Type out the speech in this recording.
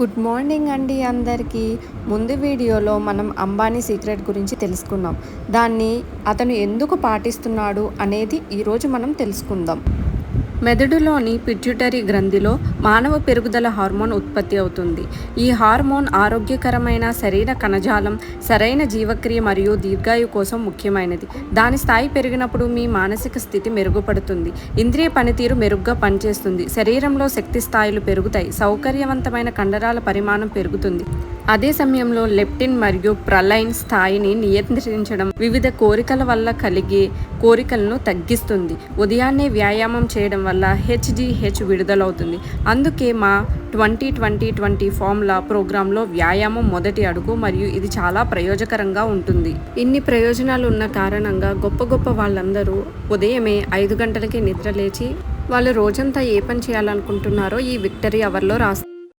Good morning అండి అందరికీ. ముందు వీడియోలో మనం అంబానీ సీక్రెట్ గురించి తెలుసుకున్నాం దాన్ని అతను ఎందుకు పాటిస్తున్నాడు అనేది ఈరోజు మనం తెలుసుకుందాం. మెదడులోని పిట్యూటరీ గ్రంథిలో మానవ పెరుగుదల హార్మోన్ ఉత్పత్తి అవుతుంది. ఈ హార్మోన్ ఆరోగ్యకరమైన శరీర కణజాలం సరైన జీవక్రియ మరియు దీర్ఘాయు కోసం ముఖ్యమైనది. దాని స్థాయి పెరిగినప్పుడు మీ మానసిక స్థితి మెరుగుపడుతుంది. ఇంద్రియ పనితీరు మెరుగ్గా పనిచేస్తుంది. శరీరంలో శక్తి స్థాయిలు పెరుగుతాయి. సౌకర్యవంతమైన కండరాల పరిమాణం పెరుగుతుంది. అదే సమయంలో లెప్టిన్ మరియు ప్రలైన్ స్థాయిని నియంత్రించడం వివిధ కోరికల వల్ల కలిగే కోరికలను తగ్గిస్తుంది. ఉదయాన్నే వ్యాయామం చేయడం వల్ల హెచ్జిహెచ్ విడుదలవుతుంది. అందుకే మా ట్వంటీ ట్వంటీ ట్వంటీ ఫార్ములా ప్రోగ్రాంలో వ్యాయామం మొదటి అడుగు మరియు ఇది చాలా ప్రయోజకరంగా ఉంటుంది. ఇన్ని ప్రయోజనాలు ఉన్న కారణంగా గొప్ప గొప్ప వాళ్ళందరూ ఉదయమే ఐదు గంటలకే నిద్ర లేచి వాళ్ళు రోజంతా ఏ పని చేయాలనుకుంటున్నారో ఈ విక్టరీ అవర్లో రాస్తారు.